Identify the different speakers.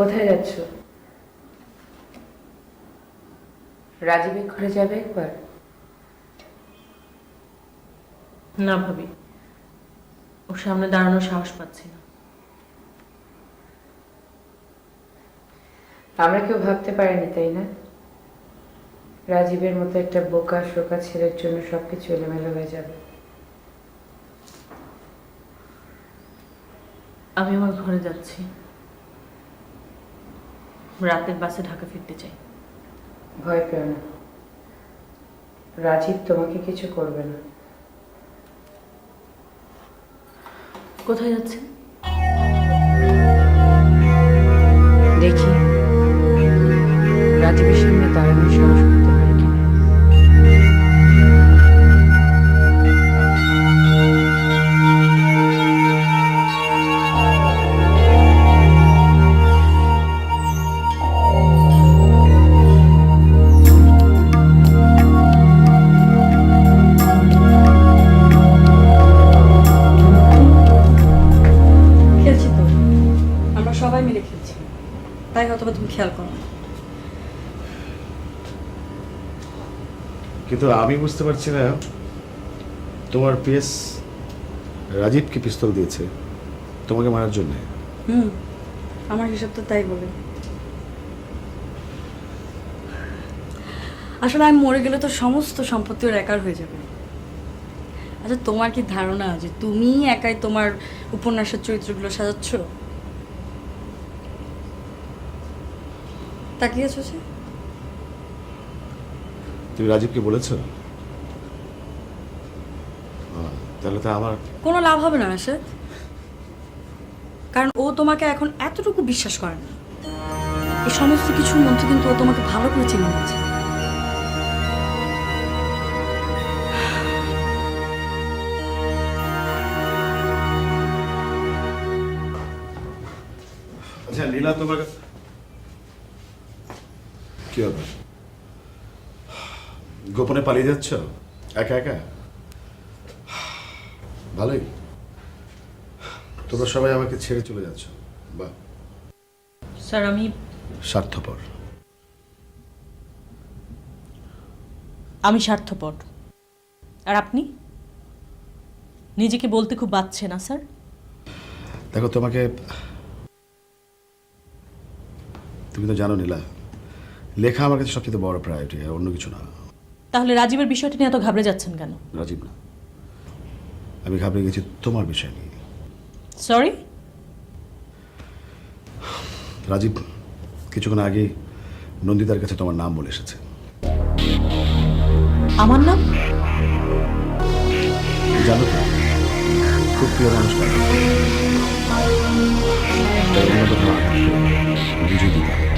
Speaker 1: কোথায় যাচ্ছ? রাজীবের ঘরে যাবে একবার?
Speaker 2: না ভাবি। ওর সামনে দাঁড়ানোর সাহস পাচ্ছি না।
Speaker 1: আমরা কেউ ভাবতে পারিনি তাই না? রাজীবের মতো একটা বোকা শোকা ছেলের জন্য সবকিছু এলোমেলো হয়ে যাবে।
Speaker 2: আমি আমার ঘরে যাচ্ছি। রাতের বাসে ঢাকা ফিরতে চাই।
Speaker 1: ভয় পেও না। রাজীব তোমাকে কিছু করবে না।
Speaker 2: কোথায় যাচ্ছে?
Speaker 1: দেখি। রাজীবের সামনে দাঁড়ানোর সাহস
Speaker 3: সবাই মিলে খেলছি। তাই হয়তো তুমি খেয়াল করো
Speaker 4: কিন্তু আমি বুঝতে পারছি না তোমার পিএস রাজীবকে পিস্তল দিয়েছে। তোমাকে মারার জন্য।
Speaker 3: হুম আমার হিসাব তো তাই বলে। আসলে আমি মরে গেলে তো সমস্ত সম্পত্তি ওর একার হয়ে যাবে। আচ্ছা তোমার কি ধারণা যে তুমি একাই তোমার উপন্যাসের চরিত্রগুলো সাজাচ্ছ? তাকিয়েছো সে?
Speaker 4: তুমি রাজীবকে বলেছ? তাহলে তো আমার
Speaker 3: কোনো লাভ হবে না রাশেদ। কারণ ও তোমাকে এখন এতটুকু বিশ্বাস করে না। এই সমস্ত কিছুর মধ্যে কিন্তু ও তোমাকে ভালো করে চিনে নিয়েছে।
Speaker 4: আচ্ছা লীলা তোমার কি হবে? গোপনে পালিয়ে যাচ্ছ? একা একা? ভালোই। তোমরা সবাই আমাকে ছেড়ে চলে যাচ্ছ বা
Speaker 2: স্যার আমি
Speaker 4: স্বার্থপর।
Speaker 2: আমি স্বার্থপর। আর আপনি? নিজেকে বলতে খুব বাচ্ছে না স্যার?
Speaker 4: দেখো তোমাকে তুমি তো জানো নীলা। লেখা আমার কাছে সবচেয়ে বড় প্রায়োরিটি আর অন্য কিছু না।
Speaker 2: তাহলে রাজীবের বিষয়টা নিয়ে এত ঘাবড়ে যাচ্ছেন কেন?
Speaker 4: রাজীব না। আমি ঘাবড়ে গেছি তোমার বিষয় নিয়ে।
Speaker 2: সরি
Speaker 4: রাজীব কিছুক্ষণ আগে নন্দিতার কাছে তোমার নাম বলে এসেছে।
Speaker 2: আমার নাম?
Speaker 4: জানো তো খুব প্রিয় মানুষ বুঝিয়ে দিতে হবে